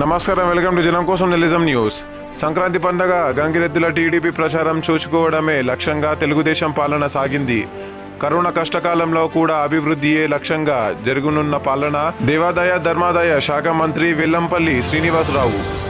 నమస్కారం welcome to జనం కోసం నిలిజం న్యూస్. సంక్రాంతి పండగ గంగిరెద్దుల టీడీపీ ప్రచారం చూసుకోవడమే లక్ష్యంగా తెలుగుదేశం పాలన సాగింది. కరోనా కష్టకాలంలో కూడా అభివృద్ధియే లక్ష్యంగా జరుగునున్న పాలన దేవాదాయ ధర్మాదాయ శాఖ మంత్రి వెల్లంపల్లి శ్రీనివాసరావు.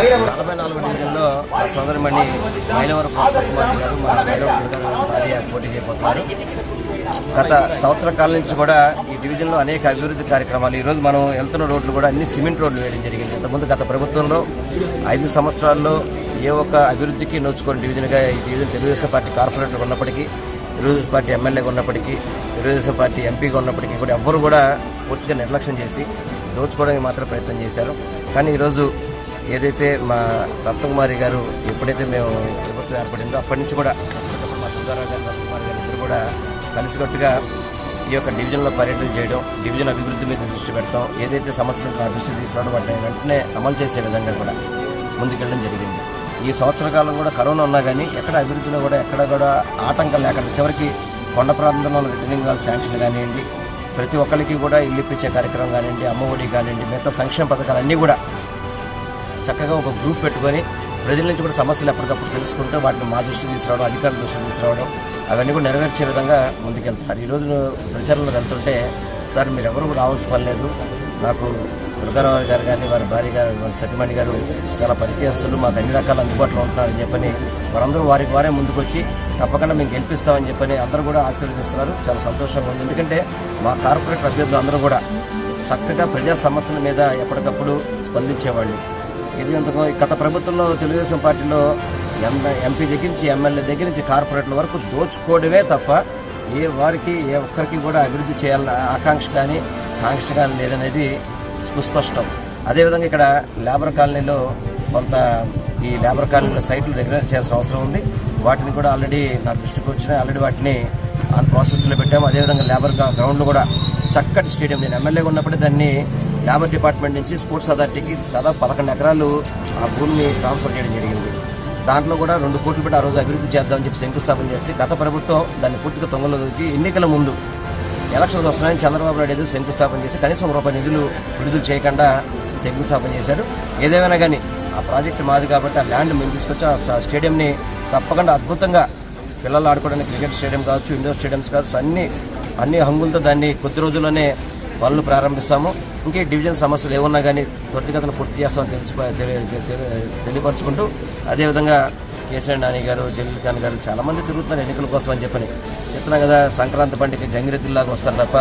నలభై నాలుగు డివిజన్లో మా సోదరిమణి మైలవరం కుమార్ గారు మా మైలవరం భార్య పోటీ చేయబోతున్నారు. గత సంవత్సర కాలం నుంచి కూడా ఈ డివిజన్లో అనేక అభివృద్ధి కార్యక్రమాలు. ఈరోజు మనం వెళ్తున్న రోడ్లు కూడా అన్ని సిమెంట్ రోడ్లు వేయడం జరిగింది. ఇంతకుముందు గత ప్రభుత్వంలో ఐదు సంవత్సరాల్లో ఏ ఒక్క అభివృద్ధికి నోచుకోని డివిజన్గా ఈ డివిజన్ తెలుగుదేశం పార్టీ కార్పొరేటర్ ఉన్నప్పటికీ తెలుగుదేశం పార్టీ ఎమ్మెల్యేగా ఉన్నప్పటికీ తెలుగుదేశం పార్టీ ఎంపీగా ఉన్నప్పటికీ కూడా ఎవ్వరు కూడా పూర్తిగా నిర్లక్ష్యం చేసి దోచుకోవడానికి మాత్రం ప్రయత్నం చేశారు. కానీ ఈరోజు ఏదైతే మా రత్నకుమారి గారు ఎప్పుడైతే మేము ప్రభుత్వం ఏర్పడిందో అప్పటి నుంచి కూడా మా దుర్గారావు గారు రత్నకుమారి గారు ఇద్దరు కూడా కలిసికట్టుగా ఈ యొక్క డివిజన్లో పర్యటన చేయడం డివిజన్ అభివృద్ధి మీద దృష్టి పెట్టడం ఏదైతే సమస్యలు దృష్టి తీసుకురావడం వాటిని వెంటనే అమలు చేసే విధంగా కూడా ముందుకెళ్ళడం జరిగింది. ఈ సంవత్సర కాలం కూడా కరోనా ఉన్నా కానీ ఎక్కడ అభివృద్ధిలో కూడా ఎక్కడ కూడా ఆటంకం లేకుండా చివరికి కొండ ప్రాంతంలో రిటర్నింగ్ వాళ్ళ శాంక్షన్ కానివ్వండి ప్రతి ఒక్కరికి కూడా ఇల్లు ఇప్పించే కార్యక్రమం కానివ్వండి అమ్మఒడి కానివ్వండి మిగతా సంక్షేమ పథకాలు అన్నీ కూడా చక్కగా ఒక గ్రూప్ పెట్టుకొని ప్రజల నుంచి కూడా సమస్యలు ఎప్పటికప్పుడు తెలుసుకుంటూ వాటిని మా దృష్టికి తీసుకురావడం అధికారుల దృష్టికి తీసుకురావడం అవన్నీ కూడా నెరవేర్చే విధంగా ముందుకెళ్తున్నారు. ఈరోజు ప్రచారంలో వెళ్తుంటే సార్ మీరు ఎవరు కూడా రావాల్సిన పని లేదు. నాకు దుర్గారావు గారు కానీ వారి భార్య గారు వారి సతీమణి గారు చాలా పరిచయస్తులు మాకు అన్ని రకాల అందుబాటులో ఉంటున్నారని చెప్పని వారందరూ వారికి వారే ముందుకొచ్చి తప్పకుండా మేము గెలిపిస్తామని చెప్పని అందరూ కూడా ఆశీర్వదిస్తున్నారు. చాలా సంతోషంగా ఉంది. ఎందుకంటే మా కార్పొరేట్ అభ్యర్థులు అందరూ కూడా చక్కగా ప్రజా సమస్యల మీద ఎప్పటికప్పుడు స్పందించేవాళ్ళు. ఇది అంతకు గత ప్రభుత్వంలో తెలుగుదేశం పార్టీలో ఎం- ఎంపీ దగ్గర నుంచి ఎమ్మెల్యే దగ్గర నుంచి కార్పొరేట్ల వరకు దోచుకోవడమే తప్ప ఏ వారికి ఏ ఒక్కరికి కూడా అభివృద్ధి చేయాలన్న ఆకాంక్ష కానీ కాంక్ష కానీ లేదనేది సుస్పష్టం. అదేవిధంగా ఇక్కడ లేబర్ కాలనీలో కొంత ఈ లేబర్ కాలనీలో సైట్లు రెగ్యులర్ చేయాల్సిన అవసరం ఉంది. వాటిని కూడా ఆల్రెడీ నా దృష్టికి వచ్చిన ఆల్రెడీ వాటిని ఆ ప్రాసెస్లో పెట్టాము. అదేవిధంగా లేబర్ గ్రౌండ్ కూడా చక్కటి స్టేడియం. నేను ఎమ్మెల్యేగా ఉన్నప్పుడే దాన్ని లేబర్ డిపార్ట్మెంట్ నుంచి స్పోర్ట్స్ అథారిటీకి దాదాపు పదకొండు ఎకరాలు ఆ భూమిని ట్రాన్స్ఫర్ చేయడం జరిగింది. దాంట్లో కూడా రెండు కోట్లు పెట్టి ఆ రోజు అభివృద్ధి చేద్దామని చెప్పి శంకుస్థాపన చేస్తే గత ప్రభుత్వం దాన్ని పూర్తిగా తొంగలో ఎన్నికల ముందు ఎలక్షన్స్ వస్తున్నాయని చంద్రబాబు నాయుడు ఏదో శంకుస్థాపన చేసి కనీసం రూపాయి నిధులు విడుదల చేయకుండా శంకుస్థాపన చేశారు ఏదేమైనా కానీ ఆ ప్రాజెక్టు మాది కాబట్టి ఆ ల్యాండ్ మేము తీసుకొచ్చి ఆ స్టేడియంని తప్పకుండా అద్భుతంగా పిల్లలు ఆడుకోవడానికి క్రికెట్ స్టేడియం కావచ్చు ఇండోర్ స్టేడియంస్ కావచ్చు అన్ని అన్ని హంగులతో దాన్ని కొద్ది రోజుల్లోనే పనులు ప్రారంభిస్తాము. ఇంకే డివిజన్ సమస్యలు ఏమన్నా కానీ త్వరితగతిన పూర్తి చేస్తామని తెలిసి తెలి- తెలియపరచుకుంటూ అదేవిధంగా కేసీఆర్ నాని గారు జలీల్ ఖాన్ గారు చాలామంది తిరుగుతున్నారు ఎన్నికల కోసం అని చెప్పని. చెప్తున్నాం కదా సంక్రాంతి పండుగ గంగిరెద్దులాగా వస్తారు తప్ప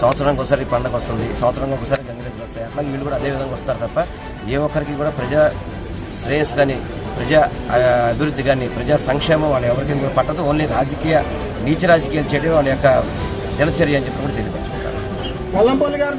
సంవత్సరానికి ఒకసారి ఈ పండుగ వస్తుంది. సంవత్సరానికి ఒకసారి గంగిరెద్దులు వస్తాయి. అట్లాగే వీళ్ళు కూడా అదే విధంగా వస్తారు తప్ప ఏ ఒక్కరికి కూడా ప్రజా శ్రేయస్ కానీ ప్రజా అభివృద్ధి కానీ ప్రజా సంక్షేమం వాళ్ళు ఎవరికి కూడా పట్టదు. ఓన్లీ రాజకీయ నీచ రాజకీయాలు చేయడం వాళ్ళ యొక్క దినచర్య అని చెప్పి కూడా తెలియపరచుకుంటారు.